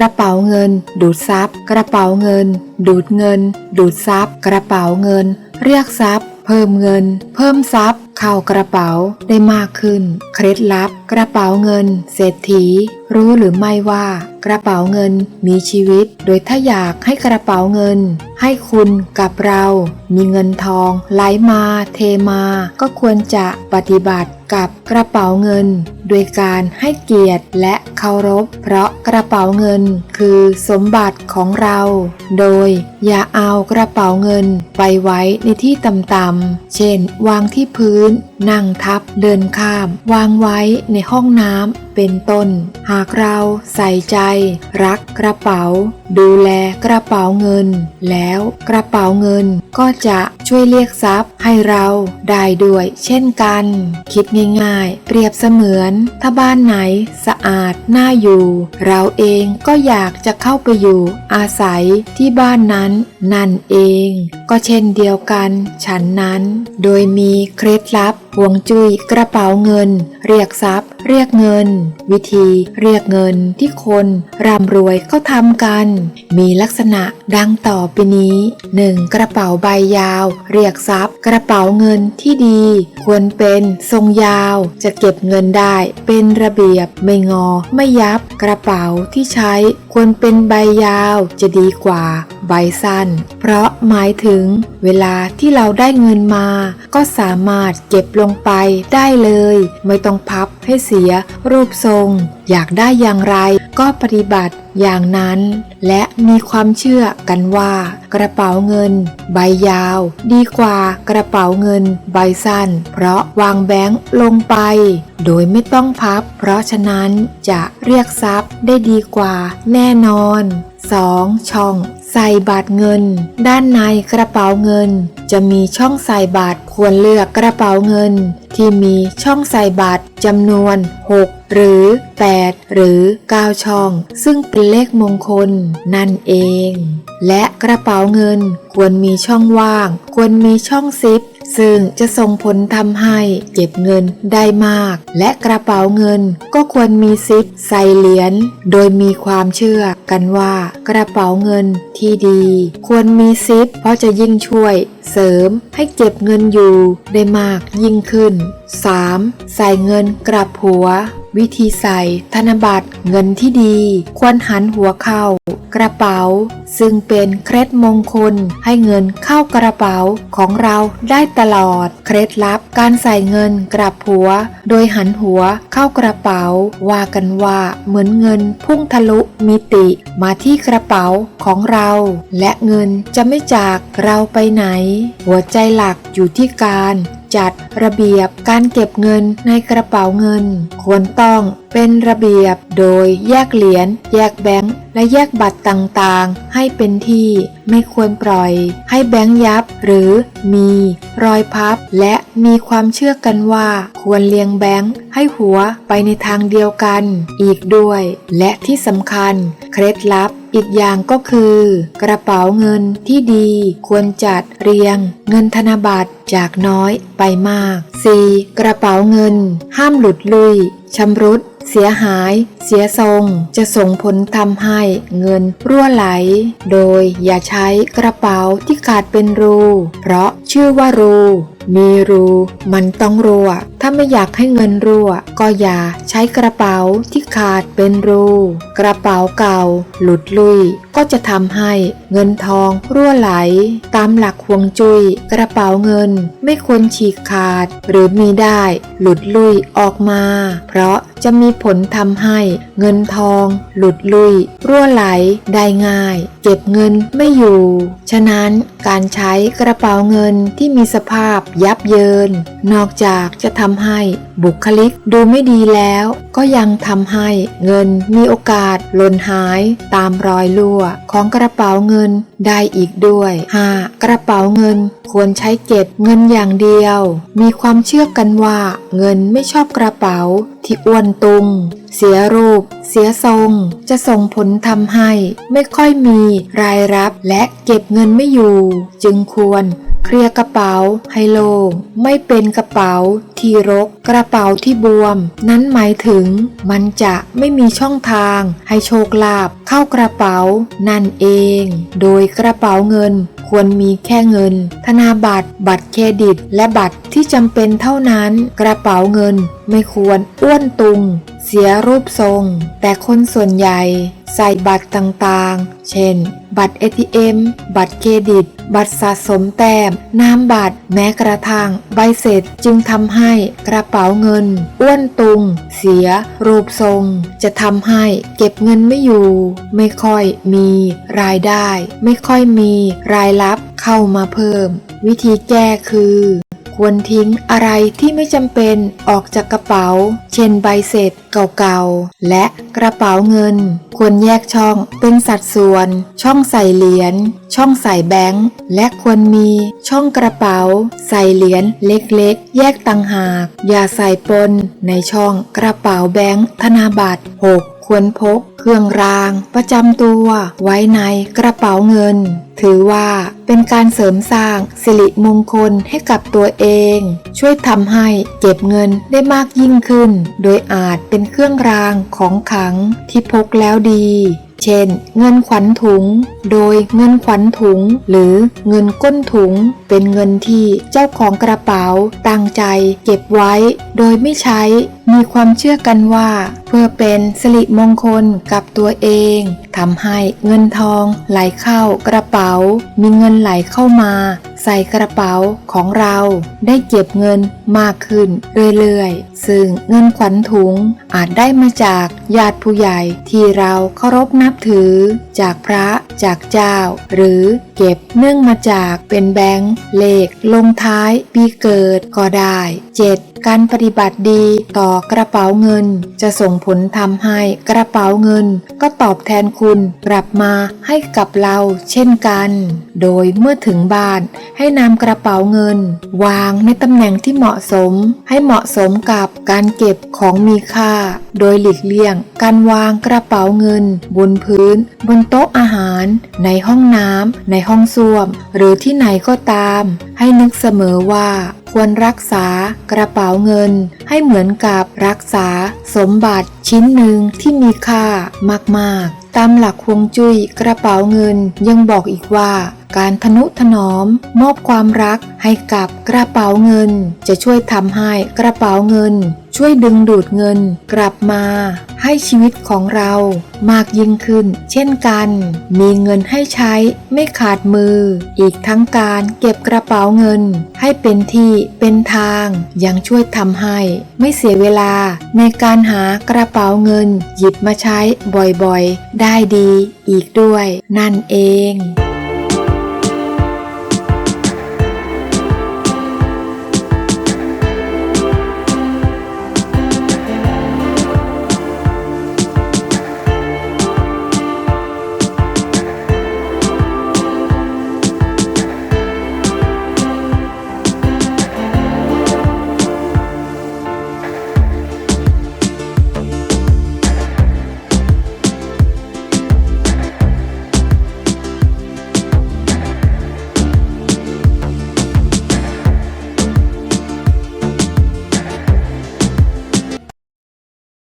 กระเป๋าเงิน ดูดซับกระเป๋าเงิน ดูดเงิน ดูดซับกระเป๋าเงิน เรียกทรัพย์ เพิ่มเงิน เพิ่มทรัพย์ เข้ากระเป๋าได้มากขึ้น เคล็ดลับ กระเป๋าเงิน เศรษฐี รู้หรือไม่ว่า กระเป๋าเงินมีชีวิต โดยถ้าอยากให้กระเป๋าเงิน ให้คุณกับเรา มีเงินทองไหลมาเทมา ก็ควรจะปฏิบัติกับกระเป๋าเงิน โดยการให้เกียรติและเคารพ เพราะกระเป๋าเงินคือสมบัติของเรา โดยอย่าเอากระเป๋าเงินไปไว้ในที่ต่ำๆเช่น วางที่พื้นนั่งทับ เดินข้าม วางไว้ในห้องน้ำ เป็นต้น หากเราใส่ใจ รักกระเป๋า ดูแลกระเป๋าเงิน แล้วกระเป๋าเงินก็จะช่วยเรียกทรัพย์ให้เราได้ด้วยเช่นกัน คิดง่ายๆ เปรียบเสมือน ถ้าบ้านไหนสะอาดน่าอยู่ เราเองก็อยากจะเข้าไปอยู่อาศัยที่บ้านนั้นนั่นเอง ก็เช่นเดียวกัน ฉันนั้น โดยมีเคล็ดลับ ห่วงจุ้ยกระเป๋าเงิน เรียกทรัพย์ เรียกเงิน วิธี เรียกเงินที่คนร่ำรวยเขาทำกัน มีลักษณะดังต่อไปนี้ 1. กระเป๋าใบยาว เรียกทรัพย์ กระเป๋าเงินที่ดี ควรเป็นทรงยาว จะเก็บเงินได้ เป็นระเบียบไม่งอ ไม่ยับ กระเป๋าที่ใช้ควรเป็นใบยาวจะดีกว่าใบสั้น เพราะหมายถึงเวลาที่เราได้เงินมา ก็สามารถเก็บลงไปได้เลย ไม่ต้องพับให้เสียรูปทรง อยากได้อย่างไรก็ปฏิบัติอย่างนั้น และมีความเชื่อกันว่า กระเป๋าเงิน ใบยาว ดีกว่ากระเป๋าเงิน ใบสั้น เพราะวางแบงค์ลงไป โดยไม่ต้องพับ เพราะฉะนั้นจะเรียกทรัพย์ได้ดีกว่าแน่นอน 2. ช่อง ใส่บัตรเงิน ด้านในกระเป๋าเงิน จะมีช่องใส่บัตรควรเลือกกระเป๋าเงิน ที่มีช่องใส่บัตรจำนวน 6 หรือ 8 หรือ 9 ช่อง ซึ่งเป็นเลขมงคล นั่นเอง และกระเป๋าเงินควรมีช่องว่าง ควรมีช่องซิป ซึ่งจะส่งผลทำให้เก็บเงินได้มาก และกระเป๋าเงินก็ควรมีซิปใส่เหรียญโดยมีความเชื่อกันว่ากระเป๋าเงินที่ดี ควรมีซิปเพราะจะยิ่งช่วยเสริมให้เก็บเงินอยู่ได้มากยิ่งขึ้น 3. ใส่เงินกลับหัว วิธีใส่ธนบัตรเงินที่ดี ควรหันหัวเข้า กระเป๋า ซึ่งเป็นเคล็ดมงคลให้เงินเข้ากระเป๋าของเราได้ตลอด เคล็ดลับการใส่เงินกลับหัว โดยหันหัวเข้ากระเป๋า ว่ากันว่าเหมือนเงินพุ่งทะลุมิติมาที่กระเป๋าของเรา และเงินจะไม่จากเราไปไหน หัวใจหลักอยู่ที่การ จัดระเบียบการเก็บเงินในกระเป๋าเงิน ควรต้องเป็นระเบียบโดยแยกเหรียญแยกแบงค์และแยกบัตรต่างๆ ให้เป็นที่ไม่ควรปล่อย ให้แบงค์ยับหรือมีรอยพับ และมีความเชื่อกันว่า ควรเลียงแบงค์ให้หัวไปในทางเดียวกันอีกด้วย และที่สำคัญ เคล็ดลับ อีกอย่างก็คือ กระเป๋าเงินที่ดีควรจัดเรียง เงินธนบัตรจากน้อยไปมาก 4. กระเป๋าเงิน ห้ามหลุดลุยชำรุด เสียหาย เสียทรง จะส่งผลทำให้เงินรั่วไหล โดยอย่าใช้กระเป๋าที่ขาดเป็นรู เพราะชื่อว่ารู มีรู มันต้องรั่ว ถ้าไม่อยากให้เงินรั่ว ก็อย่าใช้กระเป๋าที่ขาดเป็นรู กระเป๋าเก่า หลุดลุย ก็จะทำให้เงินทองรั่วไหล ตามหลักฮวงจุย้ยกระเป๋าเงินไม่ควรฉีกขาด หรือมีได้ หลุดลุยออกมา เพราะ จะมีผลทำให้เงินทอง หลุดลุย รั่วไหล ได้ง่าย เก็บเงินไม่อยู่ ฉะนั้นการใช้กระเป๋าเงินที่มีสภาพยับเยิน นอกจากจะทำให้บุคลิกดูไม่ดีแล้ว ก็ยังทำให้เงินมีโอกาสหล่นหายตามรอยรั่วของกระเป๋าเงินได้อีกด้วย 5. กระเป๋าเงินควรใช้เก็บเงินอย่างเดียว มีความเชื่อกันว่าเงินไม่ชอบกระเป๋า ที่อ้วนตุง เสียรูป เสียทรง จะส่งผลทำให้ ไม่ค่อยมีรายรับและเก็บเงินไม่อยู่ จึงควร เคลียร์กระเป๋าให้โล่งไม่เป็นกระเป๋าที่รก กระเป๋าที่บวม นั้นหมายถึง มันจะไม่มีช่องทางให้โชคลาภเข้ากระเป๋า นั่นเอง โดยกระเป๋าเงินควรมีแค่เงิน ธนาบัตร บัตรเครดิต และบัตรที่จำเป็นเท่านั้น กระเป๋าเงินไม่ควรอ้วนตุง เสียรูปทรง แต่คนส่วนใหญ่ ใส่บัตรต่างๆ เช่น บัตร ATM บัตรเครดิต บัตรสะสมแต้มนามบัตร แม้กระทั่งใบเสร็จจึงทำให้กระเป๋าเงิน อ้วนตุง เสีย รูปทรง จะทำให้เก็บเงินไม่อยู่ ไม่ค่อยมี รายได้ ไม่ค่อยมี รายรับเข้ามาเพิ่ม วิธีแก้คือ ควรทิ้งอะไรที่ไม่จำเป็นออกจากกระเป๋า เช่นใบเสร็จเก่าๆ และกระเป๋าเงิน ควรแยกช่องเป็นสัดส่วน ช่องใส่เหรียญ ช่องใส่แบงค์ และควรมีช่องกระเป๋า ใส่เหรียญเล็กๆ แยกต่างหาก อย่าใส่ปนในช่องกระเป๋าแบงค์ธนาบัตร 6. ควรพก เครื่องราง ประจำตัว ไว้ในกระเป๋าเงิน ถือว่าเป็นการเสริมสร้างสิริมงคลให้กับตัวเอง ช่วยทำให้เก็บเงินได้มากยิ่งขึ้น โดยอาจเป็นเครื่องรางของขลังที่พกแล้วดี เช่น เงินขวัญถุง โดยเงินขวัญถุง หรือเงินก้นถุง เป็นเงินที่เจ้าของกระเป๋าตั้งใจ เก็บไว้ โดยไม่ใช้ มีความเชื่อกันว่า เพื่อเป็นสิริมงคลกับตัวเองทำให้เงินทองไหลเข้ากระเป๋า มีเงินไหลเข้ามา ใส่กระเป๋าของเราได้เก็บเงินมากขึ้นเรื่อยๆ ซึ่งเงินขวัญถุงอาจได้มาจากญาติผู้ใหญ่ที่เราเคารพนับถือ จากพระจากเจ้า หรือเก็บเนื่องมาจากเป็นแบงค์เลขลงท้ายปีเกิดก็ได้ 7. การปฏิบัติดีต่อกระเป๋าเงิน จะส่งผลทำให้กระเป๋าเงิน ก็ตอบแทนคุณกลับมาให้กับเราเช่นกัน โดยเมื่อถึงบ้านให้นำกระเป๋าเงิน วางในตำแหน่งที่เหมาะสม ให้เหมาะสมกับการเก็บของมีค่า โดยหลีกเลี่ยง การวางกระเป๋าเงิน บนพื้น บนโต๊ะอาหาร ในห้องน้ำในห้องส้วม หรือที่ไหนก็ตาม ให้นึกเสมอว่าควรรักษากระเป๋าเงิน ให้เหมือนกับรักษา สมบัติชิ้นหนึ่งที่มีค่ามาก ๆ ตามหลักฮวงจุ้ยกระเป๋าเงินยังบอกอีกว่าการทนุถนอมมอบความรักให้กับกระเป๋าเงิน จะช่วยทำให้กระเป๋าเงิน ช่วยดึงดูดเงินกลับมาให้ชีวิตของเรามากยิ่งขึ้น เช่นกัน มีเงินให้ใช้ไม่ขาดมือ อีกทั้งการเก็บกระเป๋าเงิน ให้เป็นที่เป็นทางยังช่วยทำให้ไม่เสียเวลาในการหากระเป๋าเงิน หยิบมาใช้บ่อยๆ ได้ดีอีกด้วย นั่นเอง